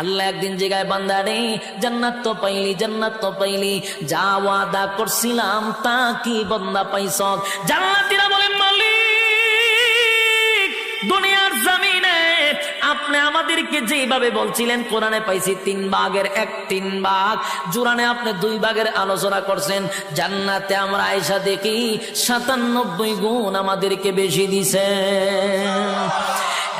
আল্লাহ একদিন জায়গায় বান্দা রে, জান্নাত তো পাইলি, জান্নাত তো পাইলি, যা ওয়াদা করছিলাম তা কি বন্দা পাইছ? জান্নাতীরা বলেন মালিক, দুনিয়ার জমিনে আপনি আমাদেরকে যেভাবে বলছিলেন, কোরআনে পাইছি তিন ভাগের এক, তিন ভাগ। জুরানে আপনি দুই ভাগের আলোচনা করছেন। জান্নাতে আমরা আয়সা দেখি সাতানব্বই গুণ আমাদেরকে বেশি দিছে।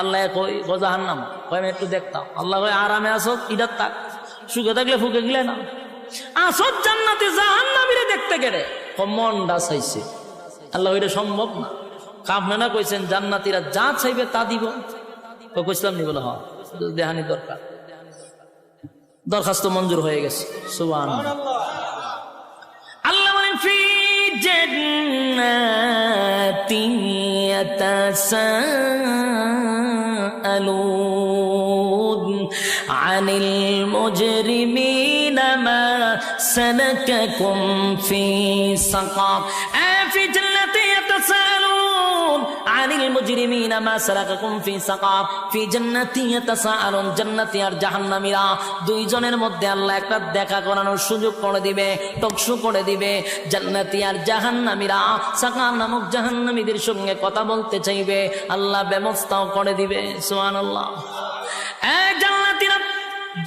আল্লাহ কই গজাহান নাম কই আমি একটু দেখতাম। আল্লাহ কই আরামে আসো ইদার তাক সুখে থাকলে ফুকে গেলে না। আসত জান্নাতে জাহান নামিরে দেখতে গেলে। মনটা চাইছে আল্লাহ ওইটা সম্ভব না। কাপনা না কইছেন, জান্নাতিরা যা চাইবে তা দিব। তো কইছিলাম নি বলে হ। দেহানি দরকার। দরখাস্ত মঞ্জুর হয়ে গেছে। সুবান আল্লাহ বলেন, ফি জান্নাতি يتساءلون عن المجرمين ما سلككم في سقر. آه মুজরিমিনা মা সালাকাকুম ফি সাকাফ ফি জান্নাতি ইয়াতাসাআলুন, জান্নাতি আর জাহান্নামীরা। দুইজনের মধ্যে আল্লাহ একটা দেখা করানোর সুযোগ করে দিবে, টকশু করে দিবে। জান্নাতি আর জাহান্নামীরা সাকা নামক জাহান্নামীদের সঙ্গে কথা বলতে চাইবে, আল্লাহ ব্যবস্থাও করে দিবে, সুবহানাল্লাহ। এ জান্নাতীরা,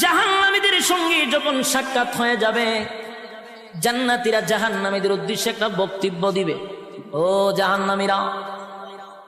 জাহান্নামীদের সঙ্গে যখন সাক্ষাৎ হয়ে যাবে, জান্নাতীরা জাহান্নামীদের উদ্দেশ্যে একটা বক্তব্য দিবে। ও জাহান্নামীরা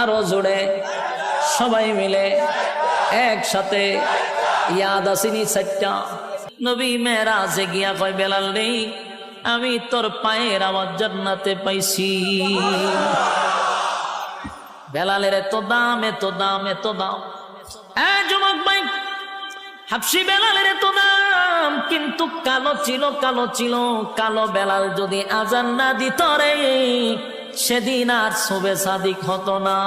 আরও জোরে। সবাই মিলে একসাথে ইয়াদ আসিনি চারটা। নবী মেয়েরাজে গিয়া কয়, বেলাল নেই আমি তোর পায়ের আওয়াজ জান্নাতে পাইছি। বেলালের এত দাম এত দাম এত দাম। যুবক ভাই, হাফসি বেলালের এত দাম, কিন্তু কালো ছিল কালো ছিল, কালো বেলাল যদি আজান না দিত রে সেদিন আর শুভে সাদিক হতো না।